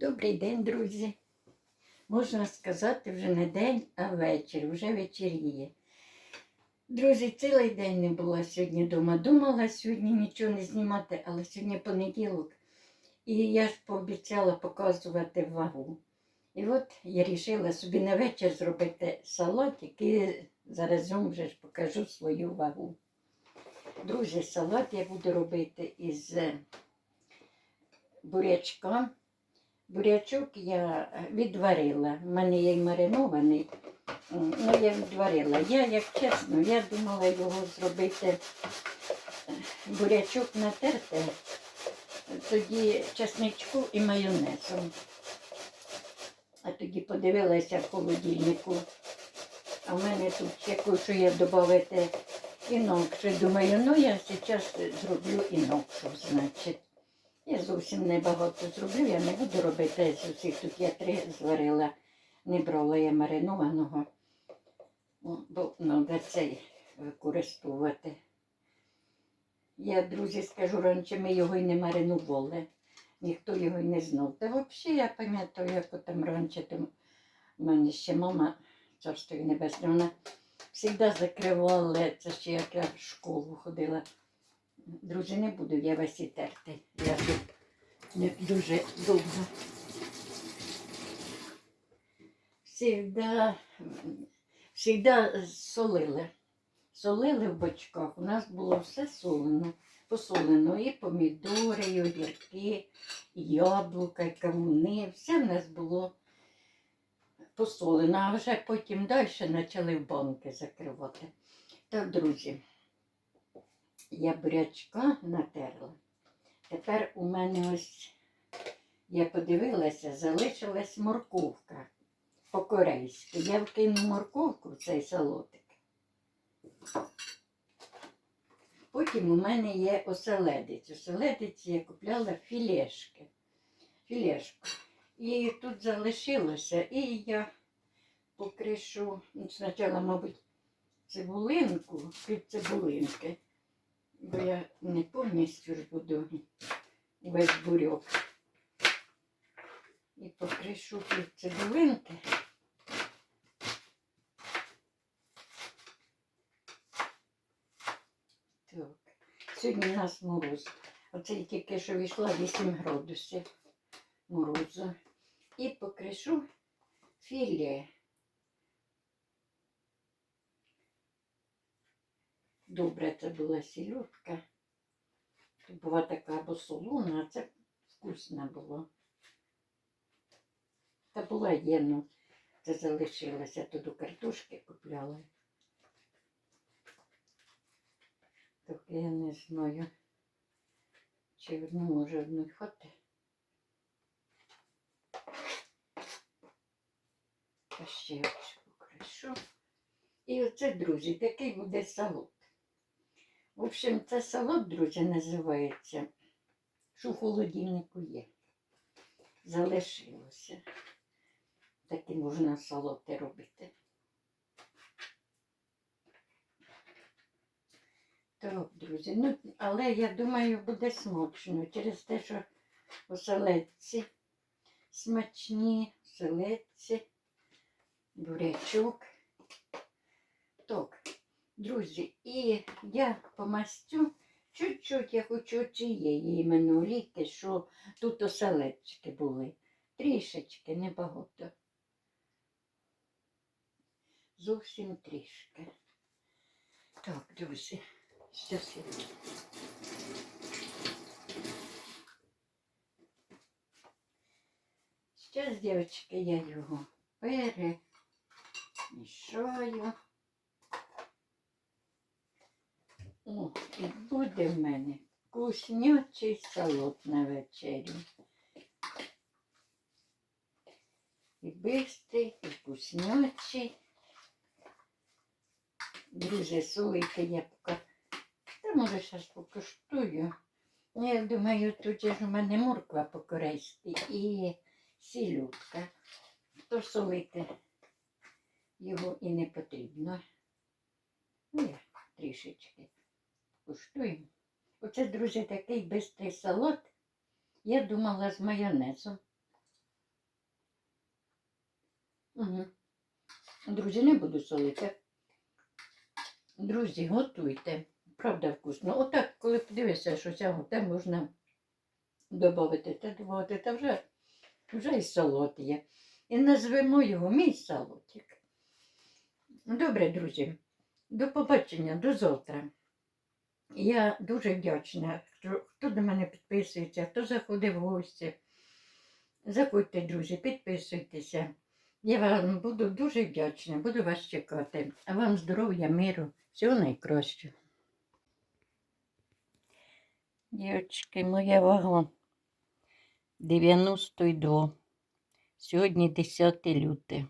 Добрий день, друзі. Можна сказати, вже не день, а вечір, вже вечеріє. Друзі, цілий день не була сьогодні вдома. Думала сьогодні нічого не знімати, але сьогодні понеділок. І я ж пообіцяла показувати вагу. І от я вирішила собі на вечір зробити салатик і заразом вже ж покажу свою вагу. Друзі, салат я буду робити із бурячка. Бурячок я е, відварила. У мене є маринований. Ну, я відварила. Я, як чесно, я думала його зробити е, бурячок натерти, тоді чесничку і майонезом. А тоді подивилася в холодильнику. А в мене тут я хочу я додати інакше. Думаю, ну я зараз зроблю інакше, значить. Я зовсім небагато зроблю, я не буду робити з усіх. Тут я три зварила, не брала я маринованого, бо треба цей використовувати. Я, друзі, скажу, раніше ми його й не маринували, ніхто його й не знав. Та взагалі я пам'ятаю, як там раніше там в мене ще мама, царство їй небесне, вона завжди закривала, це ще як я в школу ходила. Друзі, не буду я вас і терти. Я тут не дуже довго. Всігда, всігда солили. Солили в бочках. У нас було все солено. Посолено і помідори, і огірки, і яблука, і кавуни. Все в нас було посолено, а вже потім далі почали в банки закривати. Так, друзі, я бурячка натерла. Тепер у мене ось, я подивилася, залишилась морковка по-корейськи. Я вкину морковку в цей салотик. Потім у мене є оселедець. Оселедець я купляла філешки. Філешку. І тут залишилося, і я покришу, ну, спочатку, мабуть, цибулинку, під цибулинки, бо я не повністю ж буду весь бурьок. І покришу під цибулинки. Так. Сьогодні у нас мороз. Оце тільки що війшла 8 градусів морозу. І покришу філе. Добре, це була сільотка. Була така або солона, а це вкусна була. Та була є, ну, це залишилося. Тут у картошки купляла. Так я не знаю, чи одну може одної хати. Та ще ось покришу. І оце, друзі, такий буде салат. В общем, це салат, друзі, називається, що в холодильнику є. Залишилося. Такі можна салати робити. Так, друзі, ну, але я думаю, буде смачно через те, що оселедці смачні, оселедці, бурячок. Друзі, і я помастю чуть-чуть я хочу цієї іменно олійки, що тут оселедчики були. Трішечки, небагато. Зовсім трішки. Так, друзі, щас я. Зараз, дівчатки, я його перемішаю. О, і буде в мене вкуснючий салат на вечерю. І бистрий, і вкуснючий. Друзі, солити я поки. Та може зараз покуштую. Ну, Я думаю, тут ж у мене морква по-корейськи і сілютка. То солити його і не потрібно. Ну, я трішечки куштуємо. Оце, друзі, такий бистрий салат. Я думала з майонезом. Угу. Друзі, не буду солити. Друзі, готуйте. Правда вкусно. Отак, коли подивишся, що цього, те можна додати. Те додати, та вже, вже і салат є. І назвемо його мій салатик. Добре, друзі. До побачення, до завтра. Я дуже вдячна, хто, хто до мене підписується, хто заходить в гості. Заходьте, друзі, підписуйтеся. Я вам буду дуже вдячна, буду вас чекати. А вам здоров'я, миру, всього найкращого. Дівчатки, моя вага 92. Сьогодні 10 люте.